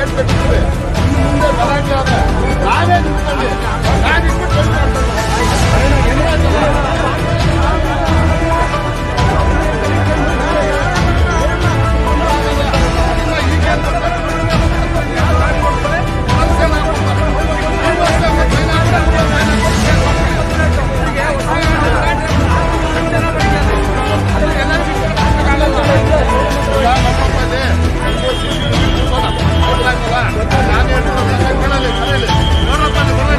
ಏರ್ಪಡಿಸಿವೆ ಇನ್ನು ಮುಂದೆ ಬರೋಕ್ಕಾದ ನಾವೇ ನಿಂತ್ಕೊಂಡು ಕರೆಯಲಿ ಕರೆಯಲಿ ನೋಡಪ್ಪಲ್ಲಿ ಬರಲಿ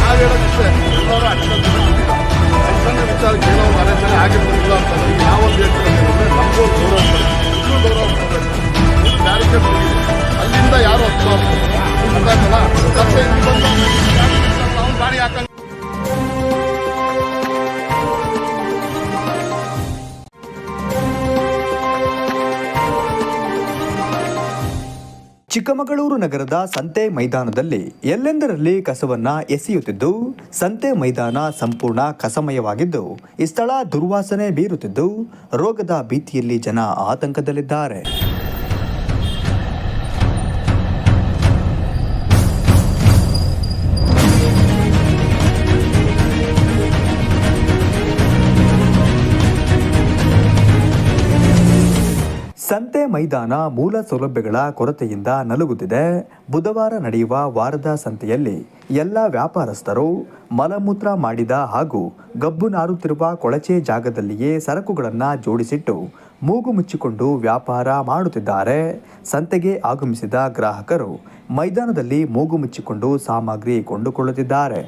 ನಾವು ಹೇಳೋದಿಷ್ಟೇ ಎಲ್ಲರೂ ಅಷ್ಟೊಂದು ಸಣ್ಣ ವಿಚಾರಕ್ಕೆ ಅಂತ ಯಾವ ಒಂದು ಹೇಳ್ತಾರೆ ನಮಗೂ ಗೌರವ ಇನ್ನೂ ಗೌರವ ಕೊಡಬೇಕು ಚಿಕ್ಕಮಗಳೂರು ನಗರದ ಸಂತೆ ಮೈದಾನದಲ್ಲಿ ಎಲ್ಲೆಂದರಲ್ಲಿ ಕಸವನ್ನ ಎಸೆಯುತ್ತಿದ್ದು, ಸಂತೆ ಮೈದಾನ ಸಂಪೂರ್ಣ ಕಸಮಯವಾಗಿದ್ದು, ಈ ಸ್ಥಳ ದುರ್ವಾಸನೆ ಬೀರುತ್ತಿದ್ದು, ರೋಗದ ಭೀತಿಯಲ್ಲಿ ಜನ ಆತಂಕದಲ್ಲಿದ್ದಾರೆ. ಸಂತೆ ಮೈದಾನ ಮೂಲ ಸೌಲಭ್ಯಗಳ ಕೊರತೆಯಿಂದ ನಲುಗುತ್ತಿದೆ. ಬುಧವಾರ ನಡೆಯುವ ವಾರದ ಸಂತೆಯಲ್ಲಿ ಎಲ್ಲ ವ್ಯಾಪಾರಸ್ಥರು ಮಲಮೂತ್ರ ಮಾಡಿದ ಹಾಗೂ ಗಬ್ಬು ನಾರುತ್ತಿರುವ ಕೊಳಚೆ ಜಾಗದಲ್ಲಿಯೇ ಸರಕುಗಳನ್ನು ಜೋಡಿಸಿಟ್ಟು ಮೂಗು ಮುಚ್ಚಿಕೊಂಡು ವ್ಯಾಪಾರ ಮಾಡುತ್ತಿದ್ದಾರೆ. ಸಂತೆಗೆ ಆಗಮಿಸಿದ ಗ್ರಾಹಕರು ಮೈದಾನದಲ್ಲಿ ಮೂಗು ಮುಚ್ಚಿಕೊಂಡು ಸಾಮಗ್ರಿ ಕೊಂಡುಕೊಳ್ಳುತ್ತಿದ್ದಾರೆ.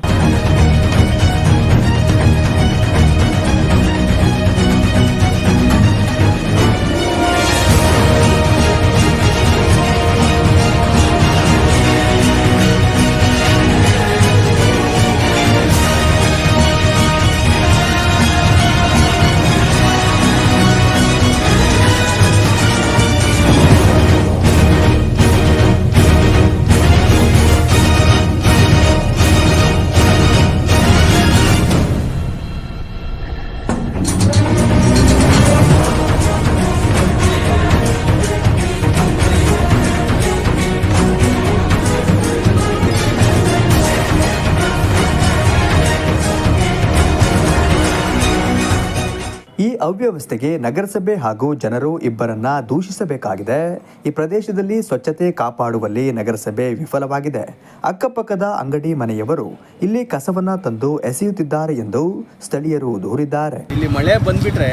ಅವ್ಯವಸ್ಥೆಗೆ ನಗರಸಭೆ ಹಾಗೂ ಜನರು ಇಬ್ಬರನ್ನ ದೂಷಿಸಬೇಕಾಗಿದೆ. ಈ ಪ್ರದೇಶದಲ್ಲಿ ಸ್ವಚ್ಛತೆ ಕಾಪಾಡುವಲ್ಲಿ ನಗರಸಭೆ ವಿಫಲವಾಗಿದೆ. ಅಕ್ಕಪಕ್ಕದ ಅಂಗಡಿ ಮನೆಯವರು ಇಲ್ಲಿ ಕಸವನ್ನ ತಂದು ಎಸೆಯುತ್ತಿದ್ದಾರೆ ಎಂದು ಸ್ಥಳೀಯರು ದೂರಿದ್ದಾರೆ. ಇಲ್ಲಿ ಮಳೆ ಬಂದ್ಬಿಟ್ರೆ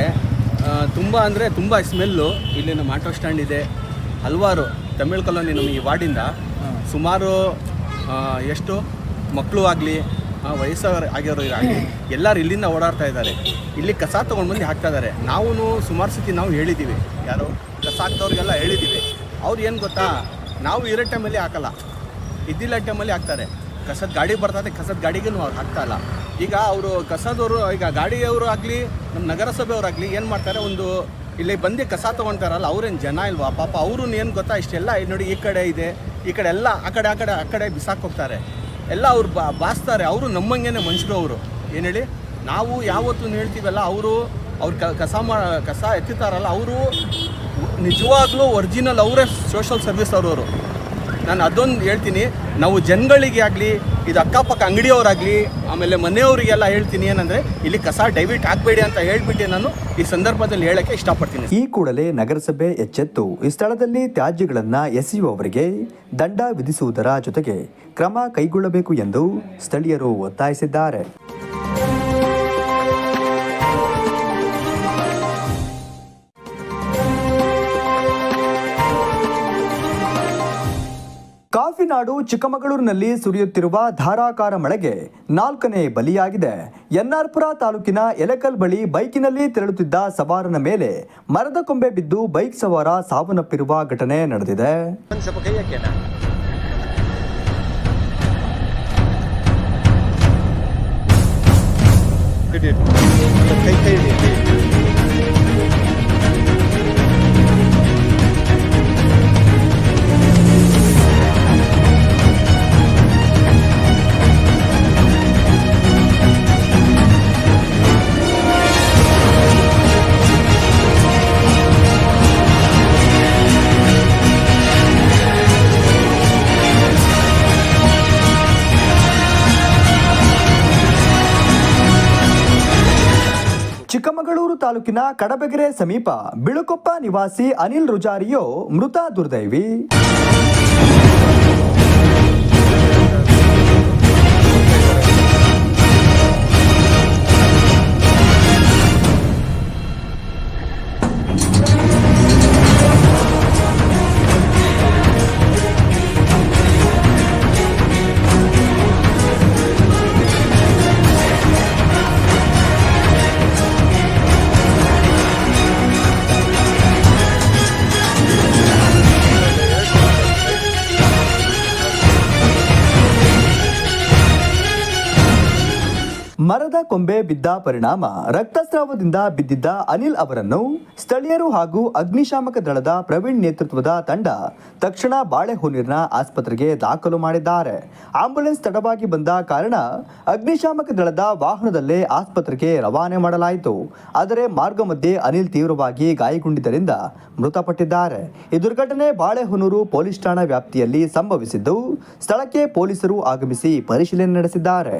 ತುಂಬ ಅಂದರೆ ತುಂಬ ಸ್ಮೆಲ್ಲು. ಇಲ್ಲಿ ನಮ್ಮ ಆಟೋ ಸ್ಟ್ಯಾಂಡ್ ಇದೆ. ಹಲವಾರು ತಮಿಳು ಕಾಲೋನಿ ನಮ್ಮ ಈ ವಾರ್ಡಿಂದ ಸುಮಾರು ಎಷ್ಟು ಮಕ್ಕಳು ಆಗಲಿ ವಯಸ್ಸವರು ಆಗಿರೋ ಆಗಿ ಎಲ್ಲರೂ ಇಲ್ಲಿಂದ ಓಡಾಡ್ತಾ ಇದ್ದಾರೆ. ಇಲ್ಲಿ ಕಸ ತೊಗೊಂಡು ಬಂದು ಹಾಕ್ತಾ ಇದ್ದಾರೆ. ನಾವು ಸುಮಾರು ಸತಿ ನಾವು ಹೇಳಿದ್ದೀವಿ ಯಾರು ಕಸ ಹಾಕ್ತವ್ರಿಗೆಲ್ಲ ಹೇಳಿದ್ದೀವಿ ಅವ್ರು ಏನು ಗೊತ್ತಾ? ನಾವು ಇರೋ ಟೈಮಲ್ಲಿ ಹಾಕಲ್ಲ. ಇದ್ದಿಲ್ಲ ಟೈಮಲ್ಲಿ ಹಾಕ್ತಾರೆ. ಕಸದ ಗಾಡಿ ಬರ್ತದೆ ಕಸದ ಗಾಡಿಗೂ ಅವ್ರು ಹಾಕ್ತಾ ಇಲ್ಲ. ಈಗ ಅವರು ಕಸದವರು, ಈಗ ಗಾಡಿಯವರು ಆಗಲಿ ನಮ್ಮ ನಗರಸಭೆಯವರಾಗಲಿ ಏನು ಮಾಡ್ತಾರೆ? ಒಂದು ಇಲ್ಲಿ ಬಂದು ಕಸ ತೊಗೊಳ್ತಾರಲ್ಲ ಅವ್ರೇನು ಜನ ಇಲ್ವಾ? ಪಾಪ ಅವರು ಏನು ಗೊತ್ತಾ? ಇಷ್ಟೆಲ್ಲ ಇಲ್ಲಿ ನೋಡಿ ಈ ಕಡೆ ಇದೆ, ಈ ಕಡೆ ಎಲ್ಲ, ಆ ಕಡೆ ಆ ಕಡೆ ಆ ಕಡೆ ಬಿಸಾಕ್ ಹೋಗ್ತಾರೆ. ಎಲ್ಲ ಅವ್ರು ಬಾ ಬಾಸ್ತಾರೆ. ಅವರು ನಮ್ಮಂಗೆನೆ ಮನುಷ್ಯರು ಅವರು. ಏನು ಹೇಳಿ? ನಾವು ಯಾವತ್ತೂ ಹೇಳ್ತೀವಲ್ಲ, ಅವರು ಅವ್ರು ಕಸ ಮಾ ಕಸ ಎತ್ತುತ್ತಾರಲ್ಲ ಅವರು ನಿಜವಾಗ್ಲೂ ಒರಿಜಿನಲ್ ಅವರೇ ಸೋಷಲ್ ಸರ್ವಿಸ್ ಅವರವರು. ನಾನು ಅದೊಂದು ಹೇಳ್ತೀನಿ, ನಾವು ಜನಗಳಿಗೆ ಆಗಲಿ ಇದು ಅಕ್ಕಪಕ್ಕ ಅಂಗಡಿಯವರಾಗಲಿ, ಆಮೇಲೆ ಮನೆಯವರಿಗೆಲ್ಲ ಹೇಳ್ತೀನಿ ಏನಂದರೆ, ಇಲ್ಲಿ ಕಸ ಡೈವಿಟ್ ಹಾಕಬೇಡಿ ಅಂತ ಹೇಳ್ಬಿಟ್ಟು ನಾನು ಈ ಸಂದರ್ಭದಲ್ಲಿ ಹೇಳಕ್ಕೆ ಇಷ್ಟಪಡ್ತೀನಿ. ಈ ಕೂಡಲೇ ನಗರಸಭೆ ಎಚ್ಚೆತ್ತು. ಈ ಸ್ಥಳದಲ್ಲಿ ತ್ಯಾಜ್ಯಗಳನ್ನ ಎಸೆಯುವವರಿಗೆ ದಂಡ ವಿಧಿಸುವುದರ ಜೊತೆಗೆ ಕ್ರಮ ಕೈಗೊಳ್ಳಬೇಕು ಎಂದು ಸ್ಥಳೀಯರು ಒತ್ತಾಯಿಸಿದ್ದಾರೆ. ಕಾಫಿನಾಡು ಚಿಕ್ಕಮಗಳೂರಿನಲ್ಲಿ ಸುರಿಯುತ್ತಿರುವ ಧಾರಾಕಾರ ಮಳೆಗೆ ನಾಲ್ಕನೇ ಬಲಿಯಾಗಿದೆ. ಎನ್ಆರ್ಪುರ ತಾಲೂಕಿನ ಎಲೆಕಲ್ ಬಳಿ ಬೈಕಿನಲ್ಲಿ ತೆರಳುತ್ತಿದ್ದ ಸವಾರನ ಮೇಲೆ ಮರದ ಕೊಂಬೆ ಬಿದ್ದು ಬೈಕ್ ಸವಾರ ಸಾವನ್ನಪ್ಪಿರುವ ಘಟನೆ ನಡೆದಿದೆ. ತಾಲೂಕಿನ ಕಡಬಗೆರೆ ಸಮೀಪ ಬಿಳುಕೊಪ್ಪ ನಿವಾಸಿ ಅನಿಲ್ ರುಜಾರಿಯೋ ಮೃತ ದುರ್ದೈವಿ. ಮರದ ಕೊಂಬೆ ಬಿದ್ದ ಪರಿಣಾಮ ರಕ್ತಸ್ರಾವದಿಂದ ಬಿದ್ದಿದ್ದ ಅನಿಲ್ ಅವರನ್ನು ಸ್ಥಳೀಯರು ಹಾಗೂ ಅಗ್ನಿಶಾಮಕ ದಳದ ಪ್ರವೀಣ್ ನೇತೃತ್ವದ ತಂಡ ತಕ್ಷಣ ಬಾಳೆಹೊನ್ನೂರಿನ ಆಸ್ಪತ್ರೆಗೆ ದಾಖಲು ಮಾಡಿದ್ದಾರೆ. ಆಂಬ್ಯುಲೆನ್ಸ್ ತಡವಾಗಿ ಬಂದ ಕಾರಣ ಅಗ್ನಿಶಾಮಕ ದಳದ ವಾಹನದಲ್ಲೇ ಆಸ್ಪತ್ರೆಗೆ ರವಾನೆ ಮಾಡಲಾಯಿತು. ಆದರೆ ಮಾರ್ಗ ಮಧ್ಯೆ ಅನಿಲ್ ತೀವ್ರವಾಗಿ ಗಾಯಗೊಂಡಿದ್ದರಿಂದ ಮೃತಪಟ್ಟಿದ್ದಾರೆ. ಈ ದುರ್ಘಟನೆ ಬಾಳೆಹೊನ್ನೂರು ಪೊಲೀಸ್ ಠಾಣಾ ವ್ಯಾಪ್ತಿಯಲ್ಲಿ ಸಂಭವಿಸಿದ್ದು, ಸ್ಥಳಕ್ಕೆ ಪೊಲೀಸರು ಆಗಮಿಸಿ ಪರಿಶೀಲನೆ ನಡೆಸಿದ್ದಾರೆ.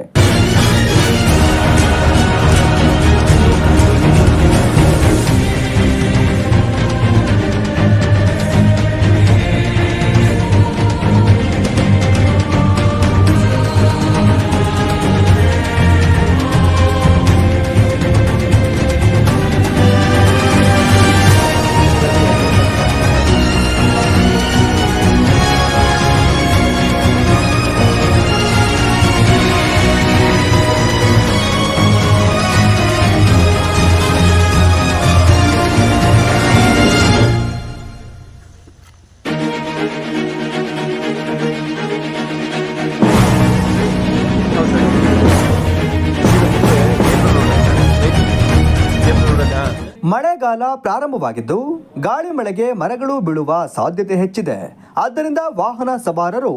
ಮಳೆಗಾಲ ಪ್ರಾರಂಭವಾಗಿದ್ದು, ಗಾಳಿ ಮಳೆಗೆ ಮರಗಳು ಬೀಳುವ ಸಾಧ್ಯತೆ ಹೆಚ್ಚಿದೆ. ಆದ್ದರಿಂದ ವಾಹನ ಸವಾರರು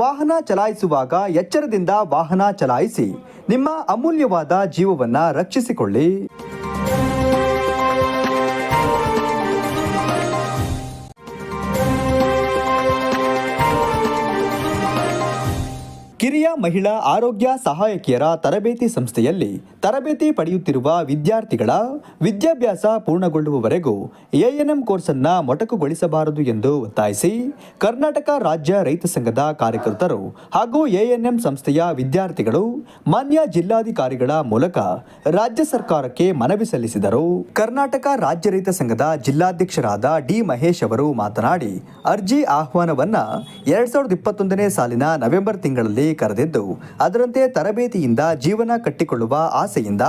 ವಾಹನ ಚಲಾಯಿಸುವಾಗ ಎಚ್ಚರದಿಂದ ವಾಹನ ಚಲಾಯಿಸಿ ನಿಮ್ಮ ಅಮೂಲ್ಯವಾದ ಜೀವವನ್ನ ರಕ್ಷಿಸಿಕೊಳ್ಳಿ. ಕಿರಿಯ ಮಹಿಳಾ ಆರೋಗ್ಯ ಸಹಾಯಕಿಯರ ತರಬೇತಿ ಸಂಸ್ಥೆಯಲ್ಲಿ ತರಬೇತಿ ಪಡೆಯುತ್ತಿರುವ ವಿದ್ಯಾರ್ಥಿಗಳ ವಿದ್ಯಾಭ್ಯಾಸ ಪೂರ್ಣಗೊಳ್ಳುವವರೆಗೂ ಎಎನ್ಎಂ ಕೋರ್ಸನ್ನ ಮೊಟಕುಗೊಳಿಸಬಾರದು ಎಂದು ಒತ್ತಾಯಿಸಿ ಕರ್ನಾಟಕ ರಾಜ್ಯ ರೈತ ಸಂಘದ ಕಾರ್ಯಕರ್ತರು ಹಾಗೂ ಎಎನ್ಎಂ ಸಂಸ್ಥೆಯ ವಿದ್ಯಾರ್ಥಿಗಳು ಮಾನ್ಯ ಜಿಲ್ಲಾಧಿಕಾರಿಗಳ ಮೂಲಕ ರಾಜ್ಯ ಸರ್ಕಾರಕ್ಕೆ ಮನವಿ ಸಲ್ಲಿಸಿದರು. ಕರ್ನಾಟಕ ರಾಜ್ಯ ರೈತ ಸಂಘದ ಜಿಲ್ಲಾಧ್ಯಕ್ಷರಾದ ಡಿ ಮಹೇಶ್ ಅವರು ಮಾತನಾಡಿ, ಅರ್ಜಿ ಆಹ್ವಾನವನ್ನ ಎರಡ್ ಸಾವಿರದ ಇಪ್ಪತ್ತೊಂದನೇ ಸಾಲಿನ ನವೆಂಬರ್ ತಿಂಗಳಲ್ಲಿ ಕರೆದಿದ್ದು ಅದರಂತೆ ತರಬೇತಿಯಿಂದ ಜೀವನ ಕಟ್ಟಿಕೊಳ್ಳುವ ಆಸೆಯಿಂದ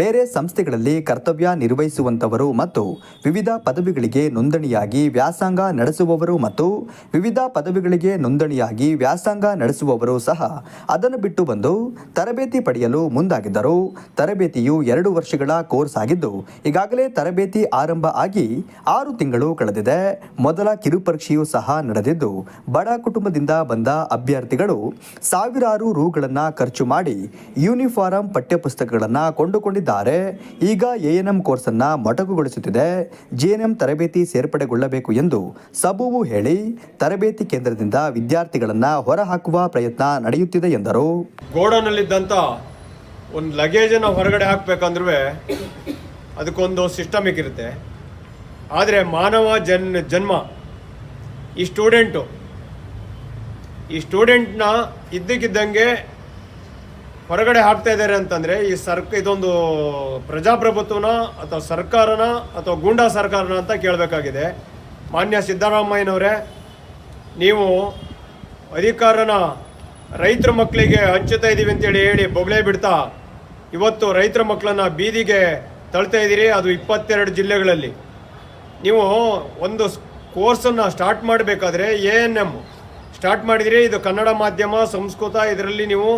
ಬೇರೆ ಸಂಸ್ಥೆಗಳಲ್ಲಿ ಕರ್ತವ್ಯ ನಿರ್ವಹಿಸುವಂತವರು ಮತ್ತು ವಿವಿಧ ಪದವಿಗಳಿಗೆ ನೋಂದಣಿಯಾಗಿ ವ್ಯಾಸಂಗ ನಡೆಸುವವರು ಮತ್ತು ವಿವಿಧ ಪದವಿಗಳಿಗೆ ನೋಂದಣಿಯಾಗಿ ವ್ಯಾಸಂಗ ನಡೆಸುವವರು ಸಹ ಅದನ್ನು ಬಿಟ್ಟು ಬಂದು ತರಬೇತಿ ಪಡೆಯಲು ಮುಂದಾಗಿದ್ದರು. ತರಬೇತಿಯು ಎರಡು ವರ್ಷಗಳ ಕೋರ್ಸ್ ಆಗಿದ್ದು, ಈಗಾಗಲೇ ತರಬೇತಿ ಆರಂಭ ಆಗಿ ಆರು ತಿಂಗಳು ಕಳೆದಿದೆ. ಮೊದಲ ಕಿರುಪರೀಕ್ಷೆಯೂ ಸಹ ನಡೆದಿದ್ದು, ಬಡ ಕುಟುಂಬದಿಂದ ಬಂದ ಅಭ್ಯರ್ಥಿಗಳು ಸಾವಿರಾರು ರೂಗಳನ್ನು ಖರ್ಚು ಮಾಡಿ ಯೂನಿಫಾರಂ ಪಠ್ಯಪುಸ್ತಕಗಳನ್ನು ಕೊಂಡುಕೊಂಡಿದ್ದಾರೆ. ಈಗ ಎಎನ್ಎಂ ಕೋರ್ಸನ್ನು ಮೊಟಕುಗೊಳಿಸುತ್ತಿದೆ. ಜೆಎನ್ಎಂ ತರಬೇತಿ ಸೇರ್ಪಡೆಗೊಳ್ಳಬೇಕು ಎಂದು ಸಬೂವು ಹೇಳಿ ತರಬೇತಿ ಕೇಂದ್ರದಿಂದ ವಿದ್ಯಾರ್ಥಿಗಳನ್ನು ಹೊರಹಾಕುವ ಪ್ರಯತ್ನ ನಡೆಯುತ್ತಿದೆ ಎಂದರು. ಗೋಡನಲ್ಲಿದ್ದಂಥ ಒಂದು ಲಗೇಜನ್ನು ಹೊರಗಡೆ ಹಾಕಬೇಕಂದ್ರೂ ಅದಕ್ಕೊಂದು ಸಿಸ್ಟಮಿಕ್ ಇರುತ್ತೆ. ಆದರೆ ಮಾನವ ಜನ್, ಜನ್ಮ, ಈ ಸ್ಟೂಡೆಂಟು ಈ ಸ್ಟೂಡೆಂಟ್ನ ಇದ್ದಕ್ಕಿದ್ದಂಗೆ ಹೊರಗಡೆ ಹಾಕ್ತಾ ಇದ್ದಾರೆ ಅಂತಂದರೆ ಈ ಸರ್ಕ, ಇದೊಂದು ಪ್ರಜಾಪ್ರಭುತ್ವನ ಅಥವಾ ಸರ್ಕಾರನ ಅಥವಾ ಗೂಂಡಾ ಸರ್ಕಾರನ ಅಂತ ಕೇಳಬೇಕಾಗಿದೆ. ಮಾನ್ಯ ಸಿದ್ದರಾಮಯ್ಯನವರೇ, ನೀವು ಅಧಿಕಾರನ ರೈತರ ಮಕ್ಕಳಿಗೆ ಹಂಚುತ್ತಾ ಇದ್ದೀವಿ ಅಂತೇಳಿ ಹೇಳಿ ಬೊಗಳೇ ಬಿಡ್ತಾ ಇವತ್ತು ರೈತರ ಮಕ್ಕಳನ್ನು ಬೀದಿಗೆ ತಳ್ತಾ ಇದ್ದೀರಿ, ಅದು ಇಪ್ಪತ್ತೆರಡು ಜಿಲ್ಲೆಗಳಲ್ಲಿ. ನೀವು ಒಂದು ಕೋರ್ಸನ್ನು ಸ್ಟಾರ್ಟ್ ಮಾಡಬೇಕಾದ್ರೆ ಎ ಎನ್ ಎಂ ಸ್ಟಾರ್ಟ್ ಮಾಡಿದಿರಿ. ಇದು ಕನ್ನಡ ಮಾಧ್ಯಮ, ಸಂಸ್ಕೃತ, ಇದರಲ್ಲಿ ನೀವು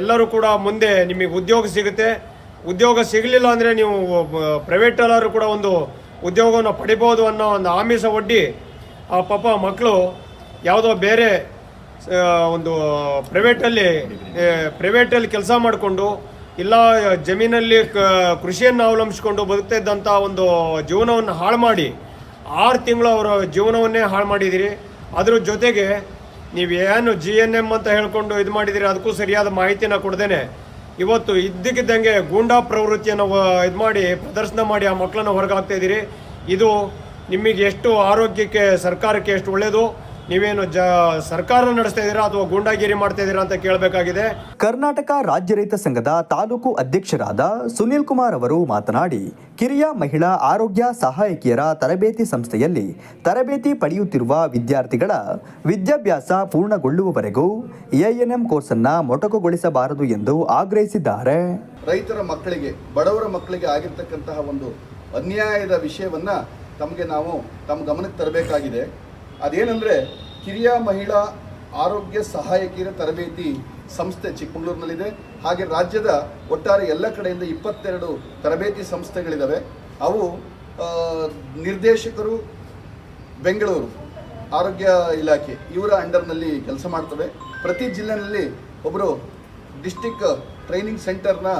ಎಲ್ಲರೂ ಕೂಡ ಮುಂದೆ ನಿಮಗೆ ಉದ್ಯೋಗ ಸಿಗುತ್ತೆ. ಉದ್ಯೋಗ ಸಿಗಲಿಲ್ಲ ಅಂದರೆ ನೀವು ಪ್ರೈವೇಟಲ್ಲಾದ್ರೂ ಕೂಡ ಒಂದು ಉದ್ಯೋಗವನ್ನು ಪಡಿಬೋದು ಅನ್ನೋ ಒಂದು ಆಮಿಷ ಒಡ್ಡಿ ಆ ಪಾಪ ಮಕ್ಕಳು ಯಾವುದೋ ಬೇರೆ ಒಂದು ಪ್ರೈವೇಟಲ್ಲಿ ಪ್ರೈವೇಟಲ್ಲಿ ಕೆಲಸ ಮಾಡಿಕೊಂಡು, ಇಲ್ಲ, ಜಮೀನಲ್ಲಿ ಕ, ಕೃಷಿಯನ್ನು ಅವಲಂಬಿಸ್ಕೊಂಡು ಬದುಕ್ತಾ ಇದ್ದಂಥ ಒಂದು ಜೀವನವನ್ನು ಹಾಳು ಮಾಡಿ, ಆರು ತಿಂಗಳು ಅವರ ಜೀವನವನ್ನೇ ಹಾಳು ಮಾಡಿದ್ದೀರಿ ಅದ್ರ ಜೊತೆಗೆ ನೀವು ಏನು ಜಿ ಎನ್ ಎಂ ಅಂತ ಹೇಳ್ಕೊಂಡು ಇದು ಮಾಡಿದ್ದೀರಿ, ಅದಕ್ಕೂ ಸರಿಯಾದ ಮಾಹಿತಿನ ಕೊಡ್ದೇನೆ ಇವತ್ತು ಇದ್ದಕ್ಕಿದ್ದಂಗೆ ಗೂಂಡಾ ಪ್ರವೃತ್ತಿಯನ್ನು ಇದು ಮಾಡಿ, ಪ್ರದರ್ಶನ ಮಾಡಿ ಆ ಮಕ್ಕಳನ್ನು ಹೊರಗಾಗ್ತಾ ಇದ್ದೀರಿ. ಇದು ನಿಮಗೆ ಎಷ್ಟು ಆರೋಗ್ಯಕ್ಕೆ, ಸರ್ಕಾರಕ್ಕೆ ಎಷ್ಟು ಒಳ್ಳೆಯದು ನೀವೇನು ಜ ಸರ್ಕಾರ ನಡೆಸ್ತಾ ಇದ್ದೀರಾ ಅಥವಾ ಗೂಂಡಾಗಿರಿ ಮಾಡ್ತಾ ಇದ್ದೀರಾ ಅಂತ ಕೇಳಬೇಕಾಗಿದೆ? ಕರ್ನಾಟಕ ರಾಜ್ಯ ರೈತ ಸಂಘದ ತಾಲೂಕು ಅಧ್ಯಕ್ಷರಾದ ಸುನೀಲ್ ಕುಮಾರ್ ಅವರು ಮಾತನಾಡಿ ಕಿರಿಯ ಮಹಿಳಾ ಆರೋಗ್ಯ ಸಹಾಯಕಿಯರ ತರಬೇತಿ ಸಂಸ್ಥೆಯಲ್ಲಿ ತರಬೇತಿ ಪಡೆಯುತ್ತಿರುವ ವಿದ್ಯಾರ್ಥಿಗಳ ವಿದ್ಯಾಭ್ಯಾಸ ಪೂರ್ಣಗೊಳ್ಳುವವರೆಗೂ ಎಎನ್ಎಂ ಅನ್ನ ಮೊಟಕುಗೊಳಿಸಬಾರದು ಎಂದು ಆಗ್ರಹಿಸಿದ್ದಾರೆ. ರೈತರ ಮಕ್ಕಳಿಗೆ ಬಡವರ ಮಕ್ಕಳಿಗೆ ಆಗಿರ್ತಕ್ಕಂತಹ ಒಂದು ಅನ್ಯಾಯದ ವಿಷಯವನ್ನ ತಮಗೆ ನಾವು ತಮ್ಮ ಗಮನಕ್ಕೆ ತರಬೇಕಾಗಿದೆ. ಅದೇನೆಂದರೆ, ಕಿರಿಯ ಮಹಿಳಾ ಆರೋಗ್ಯ ಸಹಾಯಕಿಯರ ತರಬೇತಿ ಸಂಸ್ಥೆ ಚಿಕ್ಕಮಗಳೂರಿನಲ್ಲಿದೆ. ಹಾಗೆ ರಾಜ್ಯದ ಒಟ್ಟಾರೆ ಎಲ್ಲ ಕಡೆಯಿಂದ ಇಪ್ಪತ್ತೆರಡು ತರಬೇತಿ ಸಂಸ್ಥೆಗಳಿದ್ದಾವೆ ಅವು ನಿರ್ದೇಶಕರು ಬೆಂಗಳೂರು, ಆರೋಗ್ಯ ಇಲಾಖೆ ಇವರ ಅಂಡರ್ನಲ್ಲಿ ಕೆಲಸ ಮಾಡ್ತವೆ. ಪ್ರತಿ ಜಿಲ್ಲೆನಲ್ಲಿ ಒಬ್ಬರು ಡಿಸ್ಟಿಕ್ ಟ್ರೈನಿಂಗ್ ಸೆಂಟರ್ನ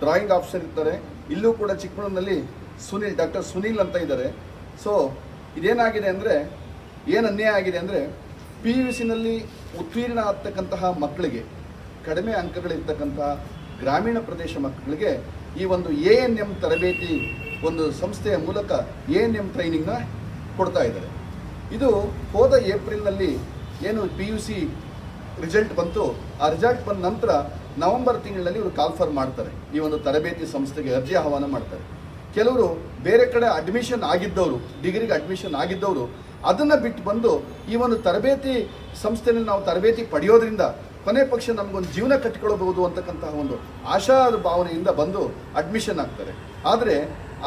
ಡ್ರಾಯಿಂಗ್ ಆಫೀಸರ್ ಇರ್ತಾರೆ. ಇಲ್ಲೂ ಕೂಡ ಚಿಕ್ಕಮಗಳೂರಿನಲ್ಲಿ ಸುನಿಲ್, ಡಾಕ್ಟರ್ ಸುನಿಲ್ ಅಂತ ಇದ್ದಾರೆ. ಸೊ, ಇದೇನಾಗಿದೆ ಅಂದರೆ ಏನು ಅನ್ಯಾಯ ಆಗಿದೆ ಅಂದರೆ ಪಿ ಯು ಸಿನಲ್ಲಿ ಉತ್ತೀರ್ಣ ಆಗ್ತಕ್ಕಂತಹ ಮಕ್ಕಳಿಗೆ, ಕಡಿಮೆ ಅಂಕಗಳಿರ್ತಕ್ಕಂತಹ ಗ್ರಾಮೀಣ ಪ್ರದೇಶ ಮಕ್ಕಳಿಗೆ ಈ ಒಂದು ಎ ಎನ್ ಎಂ ತರಬೇತಿ ಒಂದು ಸಂಸ್ಥೆಯ ಮೂಲಕ ಎ ಎನ್ ಎಂ ಟ್ರೈನಿಂಗ್ನ ಕೊಡ್ತಾ ಇದ್ದಾರೆ. ಇದು ಹೋದ ಏಪ್ರಿಲ್ನಲ್ಲಿ ಏನು ಪಿ ಯು ಸಿ ರಿಸಲ್ಟ್ ಬಂತು, ಆ ರಿಸಲ್ಟ್ ಬಂದ ನಂತರ ನವೆಂಬರ್ ತಿಂಗಳಲ್ಲಿ ಇವರು ಕಾಲ್ಫರ್ ಮಾಡ್ತಾರೆ. ಈ ಒಂದು ತರಬೇತಿ ಸಂಸ್ಥೆಗೆ ಅರ್ಜಿ ಆಹ್ವಾನ ಮಾಡ್ತಾರೆ. ಕೆಲವರು ಬೇರೆ ಕಡೆ ಅಡ್ಮಿಷನ್ ಆಗಿದ್ದವರು ಡಿಗ್ರಿಗೆ ಅಡ್ಮಿಷನ್ ಆಗಿದ್ದವರು ಅದನ್ನು ಬಿಟ್ಟು ಬಂದು ಈ ಒಂದು ತರಬೇತಿ ಸಂಸ್ಥೆಯಲ್ಲಿ ನಾವು ತರಬೇತಿ ಪಡೆಯೋದ್ರಿಂದ ಕೊನೆ ಪಕ್ಷ ನಮಗೊಂದು ಜೀವನ ಕಟ್ಟಿಕೊಳ್ಳಬಹುದು ಅಂತಕ್ಕಂತಹ ಒಂದು ಆಶಾ ಭಾವನೆಯಿಂದ ಬಂದು ಅಡ್ಮಿಷನ್ ಆಗ್ತಾರೆ. ಆದರೆ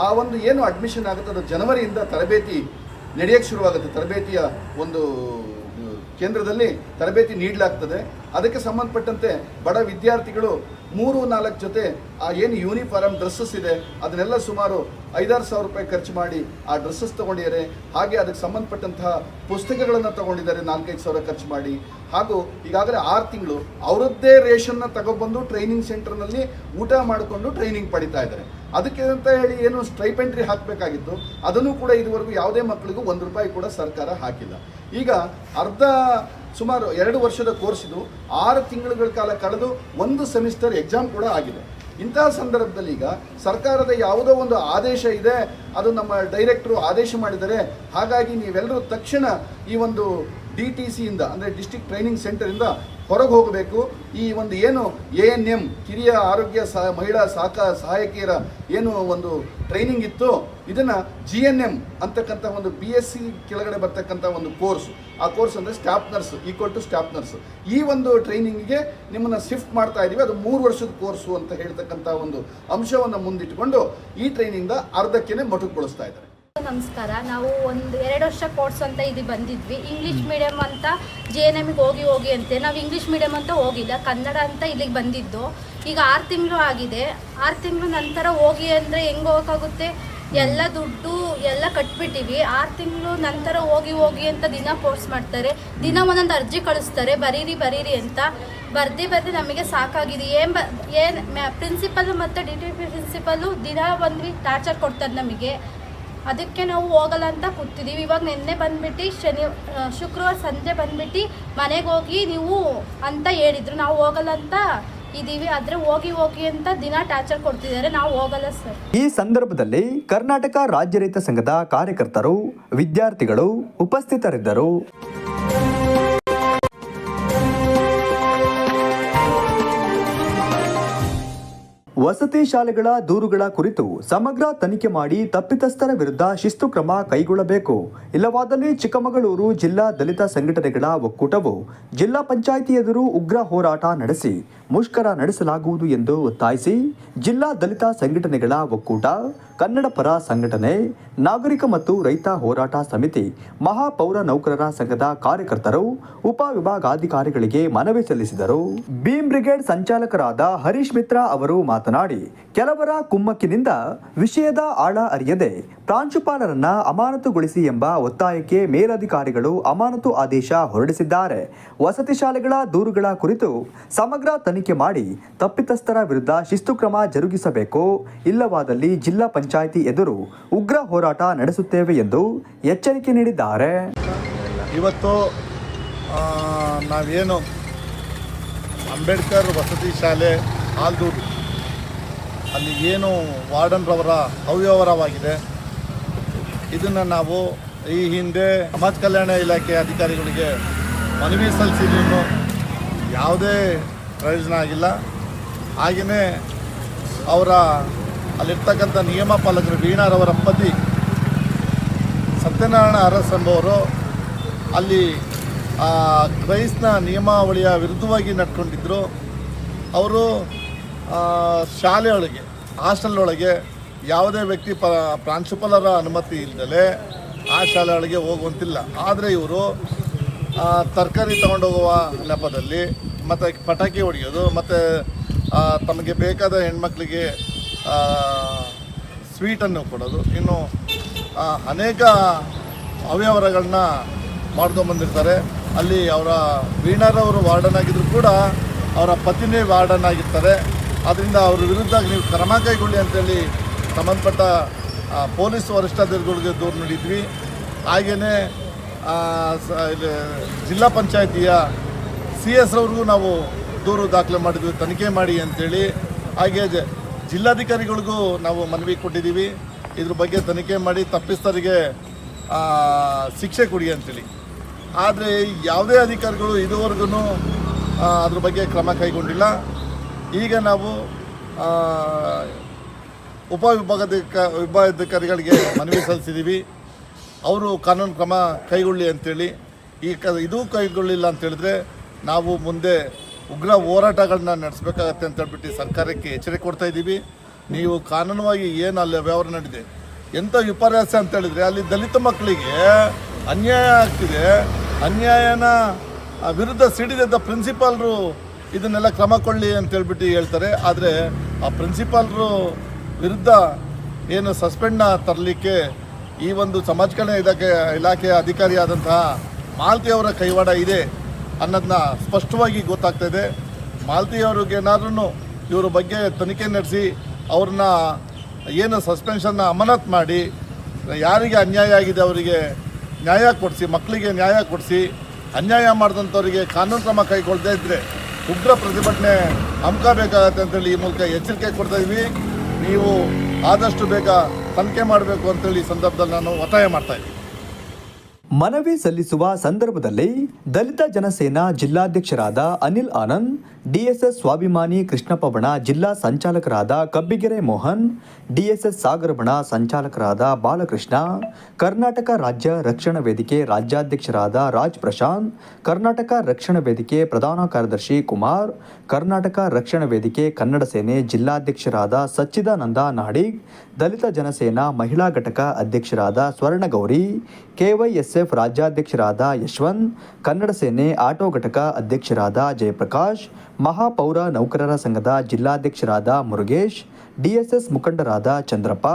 ಆ ಒಂದು ಏನು ಅಡ್ಮಿಷನ್ ಆಗುತ್ತೆ ಅದು ಜನವರಿಯಿಂದ ತರಬೇತಿ ನಡೆಯಕ್ಕೆ ಶುರುವಾಗುತ್ತೆ. ತರಬೇತಿಯ ಒಂದು ಕೇಂದ್ರದಲ್ಲಿ ತರಬೇತಿ ನೀಡಲಾಗ್ತದೆ. ಅದಕ್ಕೆ ಸಂಬಂಧಪಟ್ಟಂತೆ ಬಡ ವಿದ್ಯಾರ್ಥಿಗಳು ಮೂರು ನಾಲ್ಕು ಜೊತೆ ಆ ಏನು ಯೂನಿಫಾರ್ಮ್ ಡ್ರೆಸ್ಸಸ್ ಇದೆ, ಅದನ್ನೆಲ್ಲ ಸುಮಾರು ಐದಾರು ಸಾವಿರ ರೂಪಾಯಿ ಖರ್ಚು ಮಾಡಿ ಆ ಡ್ರೆಸ್ಸಸ್ ತೊಗೊಂಡಿದ್ದಾರೆ. ಹಾಗೆ ಅದಕ್ಕೆ ಸಂಬಂಧಪಟ್ಟಂತಹ ಪುಸ್ತಕಗಳನ್ನು ತಗೊಂಡಿದ್ದಾರೆ, ನಾಲ್ಕೈದು ಸಾವಿರ ಖರ್ಚು ಮಾಡಿ. ಹಾಗೂ ಈಗಾಗಲೇ ಆರು ತಿಂಗಳು ಅವರದ್ದೇ ರೇಷನ್ನ ತಗೊಬಂದು ಟ್ರೈನಿಂಗ್ ಸೆಂಟರ್ನಲ್ಲಿ ಊಟ ಮಾಡಿಕೊಂಡು ಟ್ರೈನಿಂಗ್ ಪಡಿತಾ ಇದ್ದಾರೆ. ಅದಕ್ಕೆ ಅಂತ ಹೇಳಿ ಏನು ಸ್ಟ್ರೈಪೆಂಟ್ರಿ ಹಾಕಬೇಕಾಗಿತ್ತು, ಅದನ್ನು ಕೂಡ ಇದುವರೆಗೂ ಯಾವುದೇ ಮಕ್ಕಳಿಗೂ ಒಂದು ರೂಪಾಯಿ ಕೂಡ ಸರ್ಕಾರ ಹಾಕಿಲ್ಲ. ಈಗ ಅರ್ಧ ಸುಮಾರು ಎರಡು ವರ್ಷದ ಕೋರ್ಸ್ ಇದು. ಆರು ತಿಂಗಳುಗಳ ಕಾಲ ಕಳೆದು ಒಂದು ಸೆಮಿಸ್ಟರ್ ಎಕ್ಸಾಮ್ ಕೂಡ ಆಗಿದೆ. ಇಂತಹ ಸಂದರ್ಭದಲ್ಲಿ ಈಗ ಸರ್ಕಾರದ ಯಾವುದೋ ಒಂದು ಆದೇಶ ಇದೆ, ಅದು ನಮ್ಮ ಡೈರೆಕ್ಟ್ರು ಆದೇಶ ಮಾಡಿದರೆ ಹಾಗಾಗಿ ನೀವೆಲ್ಲರೂ ತಕ್ಷಣ ಈ ಒಂದು ಡಿ ಟಿ ಸಿಯಿಂದ ಅಂದರೆ ಡಿಸ್ಟಿಕ್ ಟ್ರೈನಿಂಗ್ ಸೆಂಟರಿಂದ ಹೊರಗೆ ಹೋಗಬೇಕು. ಈ ಒಂದು ಏನು ಎ ಎನ್ ಎಂ ಕಿರಿಯ ಆರೋಗ್ಯ ಸಹ ಮಹಿಳಾ ಸಾಕ, ಸಹಾಯಕಿಯರ ಏನು ಒಂದು ಟ್ರೈನಿಂಗ್ ಇತ್ತು, ಇದನ್ನು ಜಿ ಎನ್ ಎಂ ಅಂತಕ್ಕಂಥ ಒಂದು ಬಿ ಎಸ್ ಸಿ ಕೆಳಗಡೆ ಬರ್ತಕ್ಕಂಥ ಒಂದು ಕೋರ್ಸ್ ಆ ಕೋರ್ಸ್ ಅಂದರೆ staff nurse equal to staff nurse ಈ ಒಂದು ಟ್ರೈನಿಂಗಿಗೆ ನಿಮ್ಮನ್ನು ಶಿಫ್ಟ್ ಮಾಡ್ತಾ ಇದ್ದೀವಿ ಅದು ಮೂರು ವರ್ಷದ ಕೋರ್ಸು ಅಂತ ಹೇಳ್ತಕ್ಕಂಥ ಒಂದು ಅಂಶವನ್ನು ಮುಂದಿಟ್ಟುಕೊಂಡು ಈ ಟ್ರೈನಿಂಗ್ನ ಅರ್ಧಕ್ಕೆ ಮೊಟಕುಗೊಳಿಸ್ತಾ ಇದ್ದಾರೆ. ನಮಸ್ಕಾರ. ನಾವು ಒಂದು ಎರಡು ವರ್ಷ ಕೋರ್ಸ್ ಅಂತ ಇದು ಬಂದಿದ್ವಿ. ಇಂಗ್ಲೀಷ್ ಮೀಡಿಯಮ್ ಅಂತ ಜೆ ಎನ್ ಎಮ್ಗೆ ಹೋಗಿ ಹೋಗಿ ಅಂತೆ. ನಾವು ಇಂಗ್ಲೀಷ್ ಮೀಡಿಯಮ್ ಅಂತ ಹೋಗಿಲ್ಲ. ಕನ್ನಡ ಅಂತ ಇಲ್ಲಿಗೆ ಬಂದಿದ್ದು. ಈಗ ಆರು ತಿಂಗಳು ಆಗಿದೆ. ಆರು ತಿಂಗಳು ನಂತರ ಹೋಗಿ ಅಂದರೆ ಹೆಂಗೆ ಹೋಗೋಕ್ಕಾಗುತ್ತೆ ಎಲ್ಲ ದುಡ್ಡು ಎಲ್ಲ ಕಟ್ಬಿಟ್ಟಿವಿ. ಆರು ತಿಂಗಳು ನಂತರ ಹೋಗಿ ಹೋಗಿ ಅಂತ ದಿನ ಕೋರ್ಸ್ ಮಾಡ್ತಾರೆ. ದಿನ ಒಂದೊಂದು ಅರ್ಜಿ ಕಳಿಸ್ತಾರೆ. ಬರೀರಿ ಬರೀರಿ ಅಂತ. ಬರ್ದಿ ಬರ್ದಿ ನಮಗೆ ಸಾಕಾಗಿದೆ. ಏನು ಬ, ಏನು ಪ್ರಿನ್ಸಿಪಲ್ ಮತ್ತು ಡಿ ಟಿ ಪಿ ಪ್ರಿನ್ಸಿಪಲ್ಲು ದಿನ ಬಂದ್ವಿ ಟಾರ್ಚರ್ ಕೊಡ್ತಾರೆ ನಮಗೆ. ಅದಕ್ಕೆ ನಾವು ಹೋಗಲ್ಲ ಅಂತ ಕೂತಿದ್ದೀವಿ ಇವಾಗ ನಿನ್ನೆ ಬಂದ್ಬಿಟ್ಟು ಶನಿ ಶುಕ್ರವಾರ ಸಂಜೆ ಬಂದ್ಬಿಟ್ಟು ಮನೆಗೆ ಹೋಗಿ ನೀವು ಅಂತ ಹೇಳಿದ್ರು. ನಾವು ಹೋಗಲ್ಲ ಅಂತ ಇದ್ದೀವಿ ಆದರೆ ಹೋಗಿ ಹೋಗಿ ಅಂತ ದಿನ ಟಾರ್ಚರ್ ಕೊಡ್ತಿದ್ದಾರೆ. ನಾವು ಹೋಗಲ್ಲ ಸರ್. ಈ ಸಂದರ್ಭದಲ್ಲಿ ಕರ್ನಾಟಕ ರಾಜ್ಯ ರೈತ ಸಂಘದ ಕಾರ್ಯಕರ್ತರು, ವಿದ್ಯಾರ್ಥಿಗಳು ಉಪಸ್ಥಿತರಿದ್ದರು. ವಸತಿ ಶಾಲೆಗಳ ದೂರುಗಳ ಕುರಿತು ಸಮಗ್ರ ತನಿಖೆ ಮಾಡಿ ತಪ್ಪಿತಸ್ಥರ ವಿರುದ್ಧ ಶಿಸ್ತು ಕ್ರಮ ಕೈಗೊಳ್ಳಬೇಕು. ಇಲ್ಲವಾದಲ್ಲಿ ಚಿಕ್ಕಮಗಳೂರು ಜಿಲ್ಲಾ ದಲಿತ ಸಂಘಟನೆಗಳ ಒಕ್ಕೂಟವು ಜಿಲ್ಲಾ ಪಂಚಾಯಿತಿ ಎದುರು ಉಗ್ರ ಹೋರಾಟ ನಡೆಸಿ ಮುಷ್ಕರ ನಡೆಸಲಾಗುವುದು ಎಂದು ಒತ್ತಾಯಿಸಿ ಜಿಲ್ಲಾ ದಲಿತ ಸಂಘಟನೆಗಳ ಒಕ್ಕೂಟ ಕನ್ನಡ ಪರ ಸಂಘಟನೆ, ನಾಗರಿಕ ಮತ್ತು ರೈತ ಹೋರಾಟ ಸಮಿತಿ, ಮಹಾಪೌರ ನೌಕರರ ಸಂಘದ ಕಾರ್ಯಕರ್ತರು ಉಪವಿಭಾಗಾಧಿಕಾರಿಗಳಿಗೆ ಮನವಿ ಸಲ್ಲಿಸಿದರು. ಬೀಮ್ ಬ್ರಿಗೇಡ್ ಸಂಚಾಲಕರಾದ ಹರೀಶ್ ಮಿತ್ರ ಅವರು ಮಾತನಾಡಿ, ಕೆಲವರ ಕುಮ್ಮಕ್ಕಿನಿಂದ ವಿಷಯದ ಆಳ ಅರಿಯದೆ ಪ್ರಾಂಶುಪಾಲರನ್ನ ಅಮಾನತುಗೊಳಿಸಿ ಎಂಬ ಒತ್ತಾಯಕ್ಕೆ ಮೇಲಧಿಕಾರಿಗಳು ಅಮಾನತು ಆದೇಶ ಹೊರಡಿಸಿದ್ದಾರೆ. ವಸತಿ ಶಾಲೆಗಳ ದೂರುಗಳ ಕುರಿತು ಸಮಗ್ರ ತನಿಖೆ ಮಾಡಿ ತಪ್ಪಿತಸ್ಥರ ವಿರುದ್ಧ ಶಿಸ್ತು ಕ್ರಮ ಜರುಗಿಸಬೇಕು. ಇಲ್ಲವಾದಲ್ಲಿ ಜಿಲ್ಲಾ ಪಂಚಾಯಿತಿ ಎದುರು ಉಗ್ರ ಹೋರಾಟ ನಡೆಸುತ್ತೇವೆ ಎಂದು ಎಚ್ಚರಿಕೆ ನೀಡಿದ್ದಾರೆ. ಇವತ್ತು ನಾವೇನು ಅಂಬೇಡ್ಕರ್ ವಸತಿ ಶಾಲೆ ಆಲ್ದೂರು ಅಲ್ಲಿ ಏನು ವಾರ್ಡನ್ರವರ ಅವ್ಯವಹಾರವಾಗಿದೆ. ಇದನ್ನು ನಾವು ಈ ಹಿಂದೆ ಸಮಾಜ ಕಲ್ಯಾಣ ಇಲಾಖೆ ಅಧಿಕಾರಿಗಳಿಗೆ ಮನವಿ ಸಲ್ಲಿಸಿದ್ರು ಯಾವುದೇ ಪ್ರಯೋಜನ ಆಗಿಲ್ಲ. ಹಾಗೆಯೇ ಅವರ ಅಲ್ಲಿರ್ತಕ್ಕಂಥ ನಿಯಮ ಪಾಲಕರು ವೀಣಾರವರ ಪತಿ ಸತ್ಯನಾರಾಯಣ ಅರಸ್ ಎಂಬುವರು ಅಲ್ಲಿ ಕ್ರೈಸ್ನ ನಿಯಮಾವಳಿಯ ವಿರುದ್ಧವಾಗಿ ನಡ್ಕೊಂಡಿದ್ದರು ಅವರು ಶಾಲೆಯೊಳಗೆ, ಹಾಸ್ಟೆಲ್ನೊಳಗೆ ಯಾವುದೇ ವ್ಯಕ್ತಿ ಪ, ಪ್ರಾಂಶುಪಾಲರ ಅನುಮತಿ ಇಲ್ಲದಲೇ ಆ ಶಾಲೆ ಒಳಗೆ ಹೋಗುವಂತಿಲ್ಲ. ಆದರೆ ಇವರು ತರಕಾರಿ ತಗೊಂಡೋಗುವ ನೆಪದಲ್ಲಿ ಮತ್ತು ಪಟಾಕಿ ಹೊಡೆಯೋದು, ಮತ್ತು ತಮಗೆ ಬೇಕಾದ ಹೆಣ್ಮಕ್ಳಿಗೆ ಸ್ವೀಟನ್ನು ಕೊಡೋದು. ಇನ್ನು ಅನೇಕ ಅವ್ಯವಹಾರಗಳನ್ನ ಮಾಡ್ಕೊಂಬಂದಿರ್ತಾರೆ ಅಲ್ಲಿ ಅವರ ವೀಣಾರವರು ವಾರ್ಡನ್ ಆಗಿದ್ದರೂ ಕೂಡ ಅವರ ಪತಿನೇ ವಾರ್ಡನ್ ಆಗಿರ್ತಾರೆ. ಅದರಿಂದ ಅವ್ರ ವಿರುದ್ಧ ನೀವು ಕ್ರಮ ಕೈಗೊಳ್ಳಿ ಅಂತೇಳಿ ಸಂಬಂಧಪಟ್ಟ ಪೊಲೀಸ್ ವರಿಷ್ಠಾಧಿಕಾರಿಗಳಿಗೆ ದೂರು ನೀಡಿದ್ವಿ. ಹಾಗೆಯೇ ಜಿಲ್ಲಾ ಪಂಚಾಯಿತಿಯ ಸಿ ಎಸ್ ಅವ್ರಿಗೂ ನಾವು ದೂರು ದಾಖಲೆ ಮಾಡಿದ್ವಿ, ತನಿಖೆ ಮಾಡಿ ಅಂಥೇಳಿ ಹಾಗೆ ಜಿಲ್ಲಾಧಿಕಾರಿಗಳಿಗೂ ನಾವು ಮನವಿ ಕೊಟ್ಟಿದ್ದೀವಿ. ಇದ್ರ ಬಗ್ಗೆ ತನಿಖೆ ಮಾಡಿ ತಪ್ಪಿಸ್ತರಿಗೆ ಶಿಕ್ಷೆ ಕೊಡಿ ಅಂಥೇಳಿ ಆದರೆ ಯಾವುದೇ ಅಧಿಕಾರಿಗಳು ಇದುವರೆಗೂ ಅದ್ರ ಬಗ್ಗೆ ಕ್ರಮ ಕೈಗೊಂಡಿಲ್ಲ. ಈಗ ನಾವು ಉಪವಿಭಾಗದ ವಿಭಾಗಾಧಿಕಾರಿಗಳಿಗೆ ಮನವಿ ಸಲ್ಲಿಸಿದ್ದೀವಿ. ಅವರು ಕಾನೂನು ಕ್ರಮ ಕೈಗೊಳ್ಳಿ ಅಂತೇಳಿ. ಈ ಕ, ಇದೂ ಕೈಗೊಳ್ಳಿಲ್ಲ ಅಂತ ಹೇಳಿದ್ರೆ ನಾವು ಮುಂದೆ ಉಗ್ರ ಹೋರಾಟಗಳನ್ನ ನಡೆಸಬೇಕಾಗತ್ತೆ ಅಂತ ಹೇಳ್ಬಿಟ್ಟು ಸರ್ಕಾರಕ್ಕೆ ಎಚ್ಚರಿಕೆ ಕೊಡ್ತಾ ಇದ್ದೀವಿ. ನೀವು ಕಾನೂನುವಾಗಿ ಏನು ಅಲ್ಲಿ ವ್ಯವಹಾರ ನಡೆದಿದೆ ಎಂಥ ವಿಪರ್ಯಾಸ ಅಂತ ಹೇಳಿದ್ರೆ ಅಲ್ಲಿ ದಲಿತ ಮಕ್ಕಳಿಗೆ ಅನ್ಯಾಯ ಆಗ್ತಿದೆ. ಅನ್ಯಾಯನ ವಿರುದ್ಧ ಸಿಡಿದ ಪ್ರಿನ್ಸಿಪಾಲ್ರು ಇದನ್ನೆಲ್ಲ ಕ್ರಮ ಕೊಳ್ಳಿ ಅಂತ ಹೇಳ್ಬಿಟ್ಟು ಹೇಳ್ತಾರೆ. ಆದರೆ ಆ ಪ್ರಿನ್ಸಿಪಾಲ್ರು ವಿರುದ್ಧ ಏನು ಸಸ್ಪೆಂಡ್ನ ತರಲಿಕ್ಕೆ ಈ ಒಂದು ಸಮಾಜ ಕಲ್ಯಾಣ ಇಲಾಖೆ ಇಲಾಖೆಯ ಅಧಿಕಾರಿಯಾದಂತಹ ಮಾಲ್ತಿಯವರ ಕೈವಾಡ ಇದೆ ಅನ್ನೋದನ್ನ ಸ್ಪಷ್ಟವಾಗಿ ಗೊತ್ತಾಗ್ತಾ ಇದೆ. ಮಾಲ್ತಿ ಅವ್ರಿಗೆ ಏನಾದ್ರೂ ಇವ್ರ ಬಗ್ಗೆ ತನಿಖೆ ನಡೆಸಿ ಅವ್ರನ್ನ ಏನು ಸಸ್ಪೆನ್ಷನ್ನ ಅಮಾನತ್ ಮಾಡಿ, ಯಾರಿಗೆ ಅನ್ಯಾಯ ಆಗಿದೆ ಅವರಿಗೆ ನ್ಯಾಯ ಕೊಡಿಸಿ ಮಕ್ಕಳಿಗೆ ನ್ಯಾಯ ಕೊಡಿಸಿ, ಅನ್ಯಾಯ ಮಾಡಿದಂಥವ್ರಿಗೆ ಕಾನೂನು ಕ್ರಮ ಕೈಗೊಳ್ಳದೇ ಇದ್ದರೆ ಉಗ್ರ ಪ್ರತಿಭಟನೆ ಹಮ್ಕೋಬೇಕಾಗತ್ತೆ ಅಂತೇಳಿ ಈ ಮೂಲಕ ಎಚ್ಚರಿಕೆ ಕೊಡ್ತಾ ಇದ್ವಿ. ನೀವು ಆದಷ್ಟು ಬೇಗ ತನಿಖೆ ಮಾಡಬೇಕು ಅಂತೇಳಿ ಈ ಸಂದರ್ಭದಲ್ಲಿ ನಾನು ಒತ್ತಾಯ ಮಾಡ್ತಾ ಇದ್ದೀನಿ. ಮನವಿ ಸಲ್ಲಿಸುವ ಸಂದರ್ಭದಲ್ಲಿ ದಲಿತ ಜನಸೇನಾ ಜಿಲ್ಲಾಧ್ಯಕ್ಷರಾದ ಅನಿಲ್ ಆನಂದ್ ಡಿಎಸ್ಎಸ್ ಸ್ವಾಭಿಮಾನಿ ಕೃಷ್ಣಪ್ಪ ಜಿಲ್ಲಾ ಸಂಚಾಲಕರಾದ ಕಬ್ಬಿಗೆರೆ ಮೋಹನ್, ಡಿಎಸ್ಎಸ್ ಸಾಗರ ಬಣ ಸಂಚಾಲಕರಾದ ಬಾಲಕೃಷ್ಣ, ಕರ್ನಾಟಕ ರಾಜ್ಯ ರಕ್ಷಣಾ ವೇದಿಕೆ ರಾಜ್ಯಾಧ್ಯಕ್ಷರಾದ ರಾಜ್ ಪ್ರಶಾಂತ್, ಕರ್ನಾಟಕ ರಕ್ಷಣಾ ವೇದಿಕೆ ಪ್ರಧಾನ ಕಾರ್ಯದರ್ಶಿ ಕುಮಾರ್, ಕರ್ನಾಟಕ ರಕ್ಷಣಾ ವೇದಿಕೆ ಕನ್ನಡ ಸೇನೆ ಜಿಲ್ಲಾಧ್ಯಕ್ಷರಾದ ಸಚ್ಚಿದಾನಂದ ನಾಡಿಗ್, ದಲಿತ ಜನಸೇನಾ ಮಹಿಳಾ ಘಟಕ ಅಧ್ಯಕ್ಷರಾದ ಸ್ವರ್ಣಗೌರಿ, ಕೆವೈಎಸ್ಎಫ್ ರಾಜ್ಯಾಧ್ಯಕ್ಷರಾದ ಯಶವಂತ್, ಕನ್ನಡ ಸೇನೆ ಆಟೋ ಘಟಕ ಅಧ್ಯಕ್ಷರಾದ ಜಯಪ್ರಕಾಶ್ ಮಹಾಪೌರ ನೌಕರರ ಸಂಘದ ಜಿಲ್ಲಾಧ್ಯಕ್ಷರಾದ ಮುರುಗೇಶ್ ಡಿಎಸ್ಎಸ್ ಮುಖಂಡರಾದ ಚಂದ್ರಪ್ಪ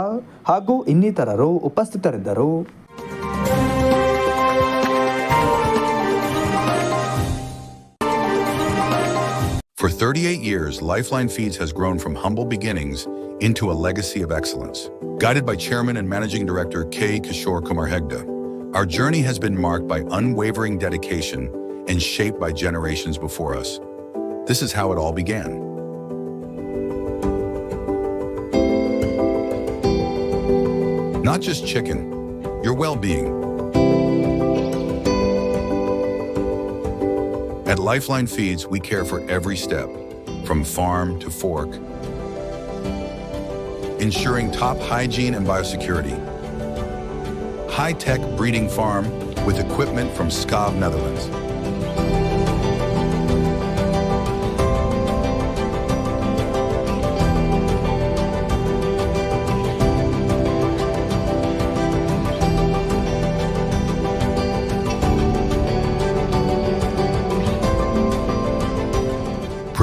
ಹಾಗೂ ಇನ್ನಿತರರು ಉಪಸ್ಥಿತರಿದ್ದರು For 38 years, Lifeline Feeds has grown from humble beginnings into a legacy of excellence. Guided by Chairman and Managing Director K. Kishore Kumar Hegde, our journey has been marked by unwavering dedication and shaped by generations before us. This is how it all began. Not just chicken, your well being. At Lifeline Feeds, we care for every step, from farm to fork, ensuring top hygiene and biosecurity. High tech breeding farm with equipment from Skav, Netherlands.